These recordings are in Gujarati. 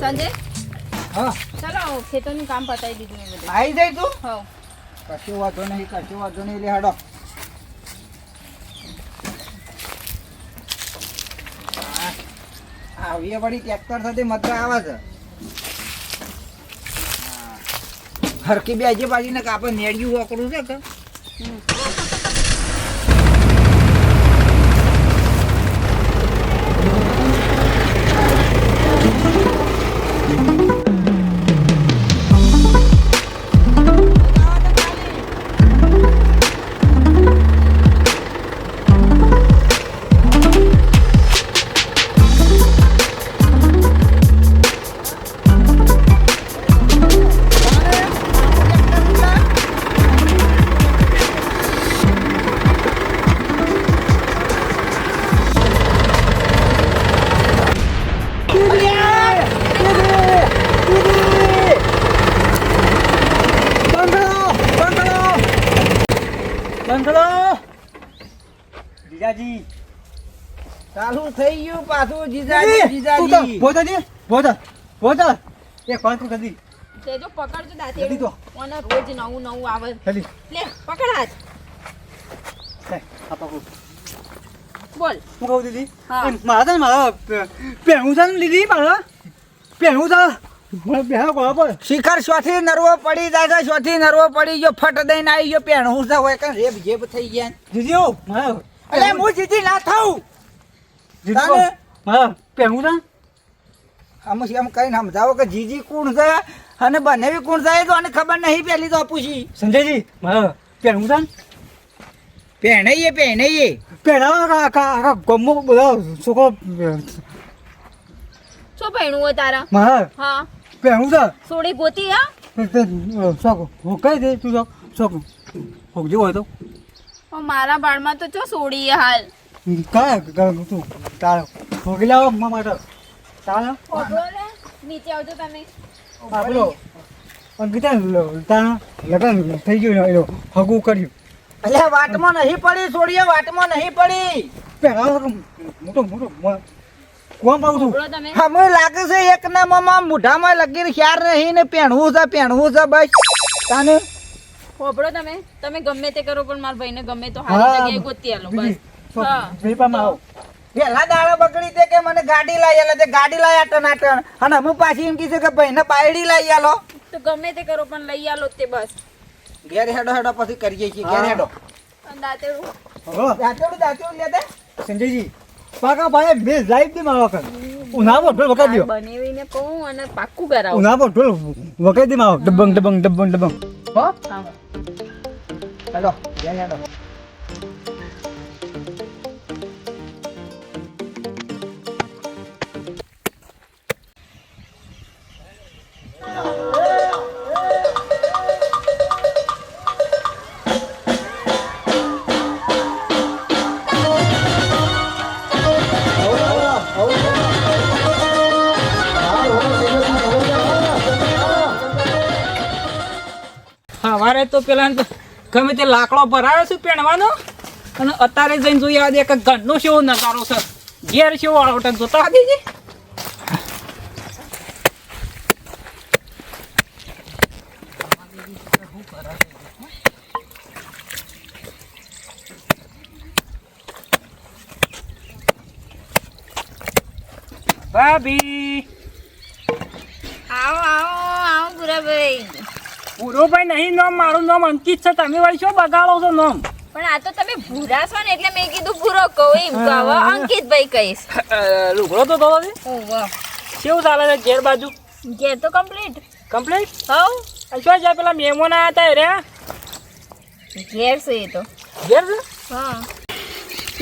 સંજય હા. ચાલો ખેતરનું કામ પતાવી દીધું એ બધું. આવી જાય તું? હવ. કશું વાંધો નહીં કશું વાંધો નહીં લે હાડો. આવીએ આવી વળી ટ્રેક્ટર સાથે મજા આવે છે. હરકી બે આજે પાછી ને કાપે નેડ્યું વાપરું છે કે? ચાલુ થઈ ગયું પાછું જીજાજી જીજાજી. ભોજાજી ભોજા ભોજા એ પાંચ કદી તે જો પકડજો દાતે. તો. ઓને રોજ નવું નવું આવે. જલ્દી. લે પકડ હાથ. લે આ પકડ. બોલ. હું કહું દીદી? મારા છે ને મારા પહેરું છે ને લીધી મારા. પહેરું છે. શિખર સ્વાથી નરવો પડી જાય છે સ્વાથી નરવો પડી ગયો ફટ દઈને આવી ગયો પેણું છે. હોય કે રેબ જેબ થઈ ગયા. જીજી અલે હું જીજી ના થાઉં. જીજી હા ઓ, મારા આમ છે આમ કઈ નામ સમજાવો કે જીજી કોણ છે અને બનેવી કોણ છે એ તો આને ખબર નહીં પેલી તો પૂછી સંજયજી હા પહેરું છે ને? પહેણાઈએ પહેણાઈએ. પહેરાવા આખા ગમો બધા છોકરો શું પહેણું હોય તારા? હા પહેરું છે સોડી ગોતી હા? તે- તે, શોખ હું કહી દે તું શોખ જેવો હોય તો. મારા બાળમાં તો ચો સોડી હાલ. કયા તું. તારો ભોગી લાવો મા માટે તારો નીચે આવજો તમે. આપણો અંકિતા તારા? લગન થઈ ગયું એનો હગું કર્યું. અલે વાટમાં નહીં પડી છોડીએ વાટમાં નહીં પડી. પહેલા મોટો મોટો મ- કોણ પાઉં છું તમે. લાગે છે એક ના મમા મોઢામાં લગી ખ્યાર નહીં ને પહેણવું છે પહેણવું છે બસ. તાને? હોભળો તમે. તમે ગમે તે કરો પણ મારા ભાઈને ગમે તો હારી જગ્યાએ ગોતી આલો બસ. હા. આવો. પેલા દાડા બગડી તે કે મને ગાડી લાવી આલો તે ગાડી લાવી ટનાટન અને અમે પાછી એમ કીધું કે ભાઈને પાયડી લાવી આલો. તો ગમે તે કરો પણ લઈ આલો તે બસ. ઘેર હેડો હેડો પછી કરીએ છીએ. ઘેર હેડો. અને દાંતેડું. દાંતેડું દાંતેડું લે દે. સંજયજી પાકા ભાઈ બે લાઈવ દે મારો વખત ઉનાવો ઢોલ વખત દો બનાવીને કહું અને પાક્કું કરાવું. ઉનાવો ઢોલ વખત દે મારો. ડબંગ ડબંગ ડબંગ ડબંગ. હો. હા. હેડો ઘેર હેડો. સવારે તો પેલા ગમે તે લાકડો ભરાયો છે પહેણવાનો અને અત્યારે જઈને જોઈએ આજે એક ઘરનો શેવો નજારો છે. ઘેર શેવો આવટક જોતા હતી ભાભી આવો આવો આવો ભૂરાભાઈ પૂરો ભાઈ નહીં નામ મારું નામ અંકિત છે. તમે વળી શું બગાડો છો નામ? પણ આ તો તમે ભૂરા છો ને એટલે મેં કીધું ભૂરો કહું એમ. તો હવે અંકિતભાઈ કહીશ. લુગડો તો થવો છે? કેવું ચાલે છે ઘેર બાજુ? ઘેર તો કમ્પ્લીટ કમ્પ્લીટ હવ. શું જાય પેલા મહેમાન આવ્યા હતા રે ઘેર છે એ તો. ઘેર છે? હા.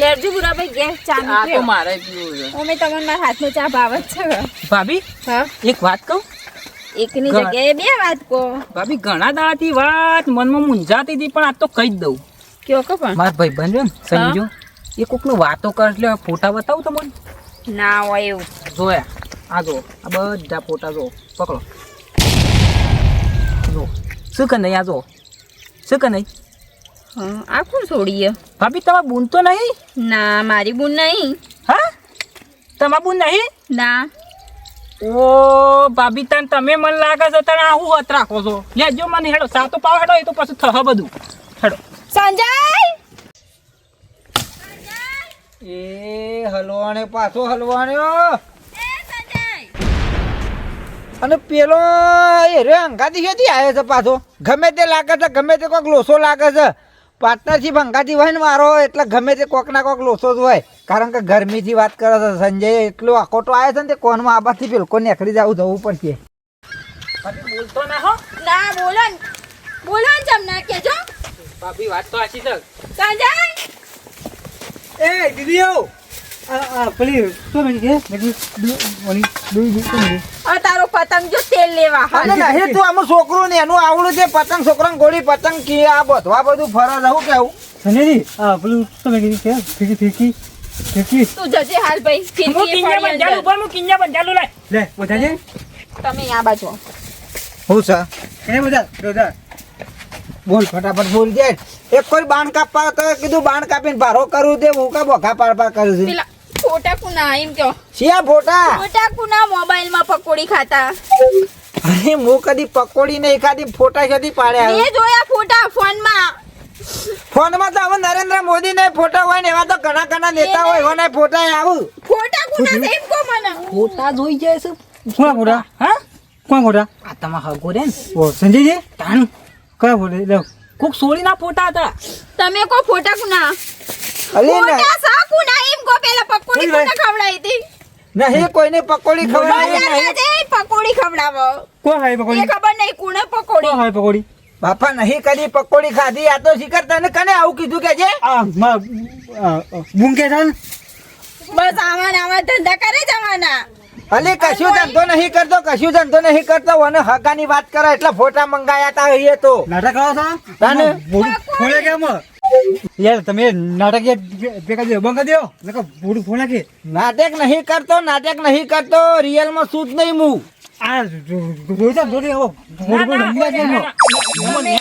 લેરજો ભૂરાભાઈ ઘેર ચા આ તો મારે પીવું છે. અમે તમને મારા હાથનો ચા ભાવ જ છે ભાભી હા. એક વાત કહું? એકની જગ્યાએ બે વાત કહો. ભાભી ઘણા દાડાથી વાત મનમાં મૂંઝાતી હતી પણ આ તો કહી જ દઉં. કયો કહો પણ. મારા ભાઈ બન ને સંજો એ કોકનો વાતો કર એટલે ફોટા બતાવું તમને? ના હોય એવું. જોયા આ જો આ બધા ફોટા જો પકડો. જો શું કે નહીં આ જો શું કે નહીં? આ કોણ છોડીએ ભાભી તમારા બૂન તો નહીં? ના મારી બૂન નહીં. હા? તમારા બૂન નહીં? ના. ઓ ભાભી તન તમે મને લાગે છે તને આવું હત રાખો છો? લેજો મને હેડો સાતો પાવ હેડો એ તો પછી થહ બધું. હેડો. સંજય? એ હલવાને પાછો હલવાણ્યો અને પેલો એ રે અંગાથી ક્યાંથી આવ્યો છે પાછો? ગમે તે લાગે છે ગમે તે કોઈક લોસો લાગે છે. પાર્ટનરશીપ અંગાથી હોય ને મારો એટલે ગમે તે કોક ના કોક લોસો જ હોય. કારણ કે ગરમીથી વાત કરે છે સંજય એટલો આકોટો આવ્યો છે ને તે કોનમાં આબાથી પેલકો નીકળી જવું જવું પડશે. ભાભી બોલતો ના હો. ના બોલો બોલો ને જમના કેજો. ભાભી વાત તો આછી છે. સંજય એ દીદીઓ પેલી મેં કે તારો પતંગ જો તેલ લેવા અને નહીં તું આમાં છોકરું ને એનું આવડું છે પતંગ છોકરા ગોળી પતંગ કી આ બધવા બધું ફરજ આવું? કેવું સંજયજી આ પેલું શું મેં કીધું કે ફીકી ફીકી ફીકી. તું જજે હાલ ભાઈ હું કિંજા બંજાલું ઉપર હું કિંજા બંજાલું લાય. લે બધા તમે આ બાજુ. હું છે? એ બધા બધા. બોલ ફટાફટ બોલ જાય એક કોઈ બાણ કાપવા કીધું બાણ કાપીને ભારો કરું તે હું કા બોખા પાર પાડ કરું છું? પેલા ફોટા કુના એમ કયો. શિયા ફોટા? ફોટા કુના મોબાઈલમાં પકોડી ખાતા? અરે હું કદી પકોડી ને એકાદી ફોટા કદી પાડ્યા? મેં જોયા ફોટા ફોનમાં ફોનમાં તો હવે નરેન્દ્ર મોદી ને ફોટા હોય ને એવા તો ઘણા ઘણા નેતા હોય એવા ફોટા આવું. ફોટા કુના એમ કો મને. ફોટા જોઈ જાય છે. કોણ ફોટા? હા? કોણ ફોટા? આ તમા હગો રે ને. ઓ સંજયજી? તાન. કયા ફોટા? લે. કોક સોળીના ફોટા હતા. તમે કો ફોટા કુના. અલી ફોટા સા કુના કો પેલા પકોડી કોને ખવડાવી હતી? નહીં કોઈને પકોડી ખવડાવી બજારમાં પકોડી ખવડાવો. કોણ હાય પકોડી? ખબર નહીં કુણે કોણ પકોડી હાય પકોડી? બાપા નહીં કદી પકોડી ખાધી. આ તો શિકર તને કને આવું કીધું કે જે આ મા બુંકે બસ આવા ને આવા ધંધા કરે જવાના અલી કશું ધંધો નહીં કરતો કશું ધંધો નહીં કરતો. અને હગાની વાત કરે એટલે ફોટા મંગાયા તા એ તો. નાટક કરો છો? તને? ફોડે કેમ? યાર તમે નાટક ભેગા દો બંધ દો. નકર બોડું ફોન કે નાટક નહીં કરતો નાટક નહીં કરતો રિયલમાં. શું નહીં હું આ જોઈતા જોડી આવો બોડું રમ્યા કેમ નહીં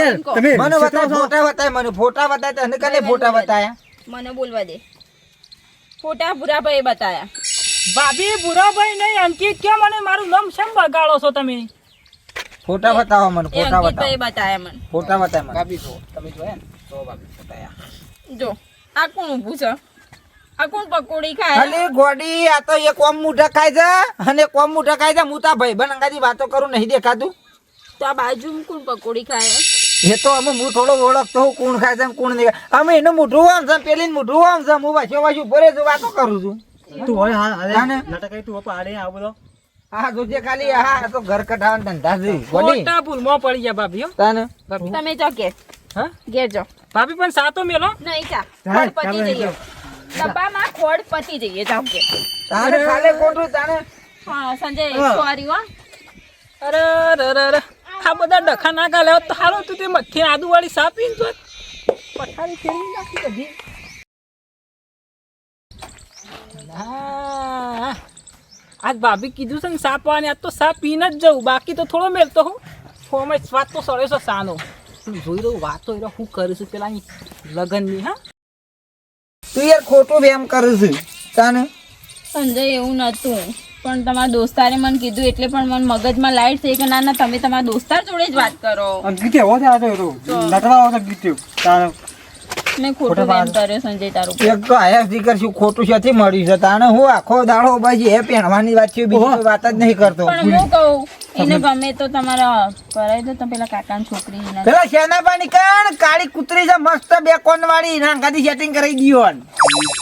યાર તમે મને છેતરો ફોટા બતાય મને ફોટા બતાય તને કલે ફોટા બતાયા મને બોલવા દે. ફોટા ભૂરાભાઈ બતાયા. ભાભી ભૂરાભાઈ નહીં અંકિત કેમ અને મારું નામ શેમ બગાડો છો તમે? ફોટા બતાવો મને ફોટા બતાવો. બતાયા મને. ફોટા બતાય મને. ભાભી જો તમે જોયા ને. તો ભાભી બતાયા. જો આ કોણ ઊભું છે? આ કોણ પકોડી ખાય? અલી ગોડી આ તો એક ઓમ મુઠા ખાય છે અને એક ઓમ મુઠા ખાય છે મુતા ભાઈ બન અંગાથી વાતો કરું નહીં દેખાતું. તો આ બાજુ કોણ પકોડી ખાય? એ તો અમે હું થોડો ઓળખતો હું કોણ ખાય છે કોણ નહીં અમે એનું મોઢું આમ છે પેલી મોઢું આમ છે હું વાંચ્યો વાંચ્યું ભરે છું વાતો કરું છું. તું હવે હા? નાટક તું પાડે આ બધો હા જોજે ખાલી. હા આ તો ઘર કઢાવાના ધંધા છે. ગોડી ભૂલમાં પડી ગયા ભાભી. હો તમે જો ઘેર. હા? ઘેર જો. ભાભી પણ સાતો મેલો? નહીં ચા ચાલ, પતી જઈએ. ડબ્બામાં ખોડ પતી જઈએ જાઓ ઘેર. તારે ખાલે ખોટું તાને હા સંજય સોરી હો. અરે અરે અરે અરે. આ બધા ડખા ના ગાલે તો હારો તું તે મથે આદુ વાળી સાપી તો પથારી ફેરવી નાખી બધી. ના. આજ ભાભી કીધું છે ને સાપ વાળાને આજ તો સાપ પીને જ જવું. બાકી તો થોડો મેલતો હું. ફોમાં સ્વાદ તો સળ્યો છે સાનો. હું જોઈ રહ્યો વાતો એ હું છું પેલા લગનની હા? તું યાર ખોટું વેમ કરું છું. તાને? સંજય એવું નતું. પણ તમારા દોસ્તારે મને કીધું એટલે પણ મને મગજમાં લાઈટ થઈ કે ના ના તમે તમારા દોસ્તાર જોડે જ વાત કરો. ગીતે હો આ તો? નટવા હો તો ગીતે તારે મેં ખોટું વેમ કર્યો સંજય તારું એક તો આયા દીકર શું ખોટું છે મળ્યું છે? તાને હું આખો દાડો બાજી એ પહેરવાની વાત છે બીજી કોઈ વાત જ નહીં કરતો. પણ હું કહું એને ગમે તો તમારા કરાવી દો તમે પેલા કાકાની છોકરી એના. પેલા શેનાબાની કણ કાળી કૂતરી છે મસ્ત બે કોન વાળી. નાંગાથી સેટિંગ કરી દીયો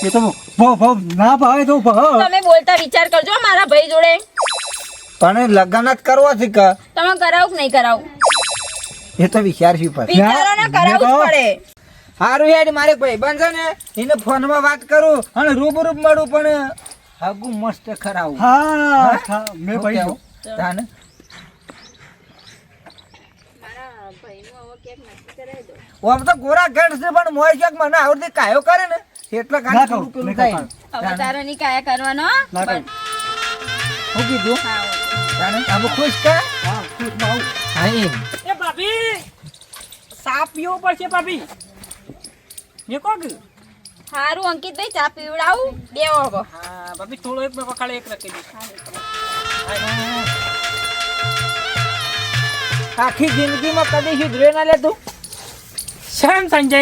એ તો ના ભાવે તો તમે બોલતા વિચાર કરજો મારા ભાઈ જોડે. પણ લગ્ન જ કરવો છે કે તમે કરાવું કે નહીં કરાવું? એ તો વિચારશું પર વિચારો ને કરાવવું પડે. હારું હેડ મારે ભાઈ બંધ છે ને એને ફોનમાં વાત કરું અને રૂબરૂ મળું પણ હગું મસ્ત ખરાવું. હા હા? મેં ભાઈ તાને? મારા ભાઈનું હવે ક્યાંક નક્કી કરાવી દો. આમ તો ગોરા ઘેડ પણ મોય ક્યાંક મને આવડતી કાયો કરે ને એટલે કાંઈ થોડું પેલું થાય. હવે તારો ની કાયા કરવાનો હો? ના પણ- શું કીધું? તાને આમ ખુશ કે હા ખુશમાં આવું. હા એ ભાભી સાપ પીવો પડશે ભાભી. મેં કહો કે સારું અંકિતભાઈ ચા પીવડાવું? બે હવે હા ભાભી થોડો એક વખાડે એક રાખી દે. આખી જિંદગીમાં કદી સુધરે ના લેતું શેમ સંજય?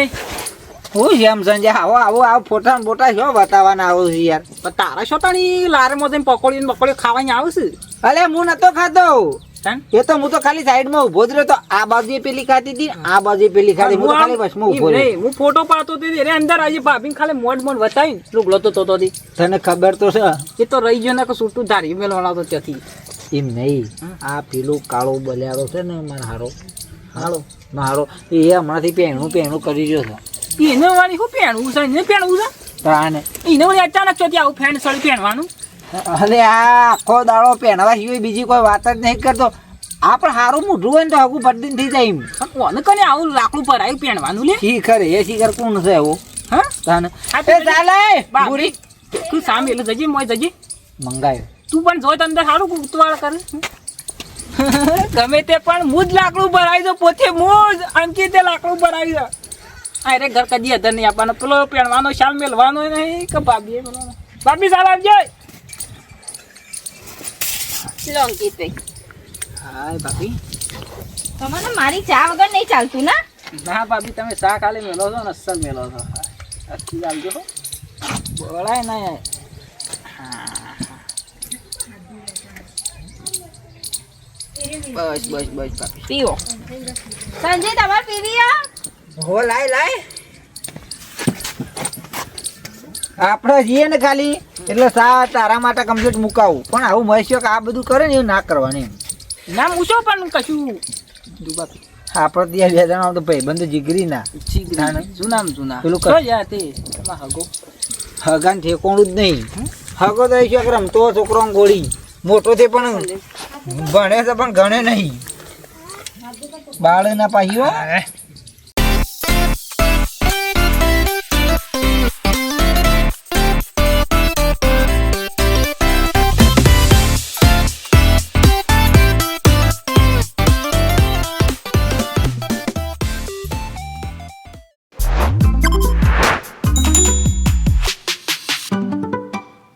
હું એમ સંજય? આવો આવો આવો ફોટા ને બોટા શું બતાવવાના આવું છું યાર. પણ તારા શું તાણી લારમાં જઈને પકોડી ને પકોડી ખાવાની આવશે? અલે હું નતો ખાતો? એ તો હું તો ખાલી સાઈડમાં ઊભો જ રહ્યો આ બાજુ પેલી ખાતી હતી આ બાજુ પેલી ખાતી હું ખાલી બસમાં ઊભો રહ્યો. હું ફોટો પાડતો હતી એને અંદર આજે ભાભીને ખાલી મોડ મોડ બતાવી લુગડો તો તો હતી. તને ખબર તો છે? એ તો રહી ગયો ને કે સૂટું ધારી મેળવાના તો ત્યાંથી. એમ નહીં. આ પેલું કાળો બલિયાળો છે ને મારો હારો. હાલો મારો એ હમણાંથી પહેણું પહેણું કરી રહ્યો છે. એને વાળી શું પહેરવું છે? એને પહેરવું છે? તાને એને વળી અચાનક ચોથી આવું ફેન સળી પહેરવાનું અલે આ આખો દાડો પહેણવા સિવાય બીજી કોઈ વાત જ નહીં કરતો. આ પણ સારું મોઢું હોય ને તો આગું ભરદીન થઈ જાય એમ. કોને કને આવું લાકડું ભરાયું પહેરવાનું લે? શીખર એ શીખર કોણ છે એવું હા? તાને? એ ચાલે બા, તું સામે એટલે જજી મોય જજી. મંગાયો. તું પણ જોઈ તો અંદર સારું ઉતવાળ કરે. ગમે તે પણ હું જ લાકડું ભરાવી દો પોતે હું જ અંકિતે લાકડું ભરાવી દો. અરે ઘર કદી અધર નહીં આપવાનો. પેલો પહેણવાનો શાલ મેલવાનો નહીં કે ભાભી પેલો ભાભી સાલ આવજો. લો અંકિતભાઈ હાય ભાભી. તમને મારી ચા વગર નહીં ચાલતું ના? ના ભાભી તમે ચા ખાલી મેલો છો ને અસલ મેલો છો. અસલી આવજો બોલાય ના હા બસ બસ બસ ભાભી. પીવો. સંજય તમારે પીવી આ હો લાય લાય. આપણે જઈએ ને ખાલી એટલે સા તારા માટે કમ્પ્લીટ મુકાવું. પણ આવું મહેશ્યો કે આ બધું કરે ને એવું ના કરવાનું. એમ ના મૂકો પણ કશું. દુબા આપણે ત્યાં બે જણા તો ભાઈ બંધ જીગરી. ના ના. જૂનામ જૂના પેલું કરો. શું યાર તે હગો. હગાન ઠેકોણું જ નહીં. હગો તો છે રમતો છોકરો ગોળી. મોટો છે પણ ભણે છે પણ ગણે નહીં. બાળના ના પાહી હો.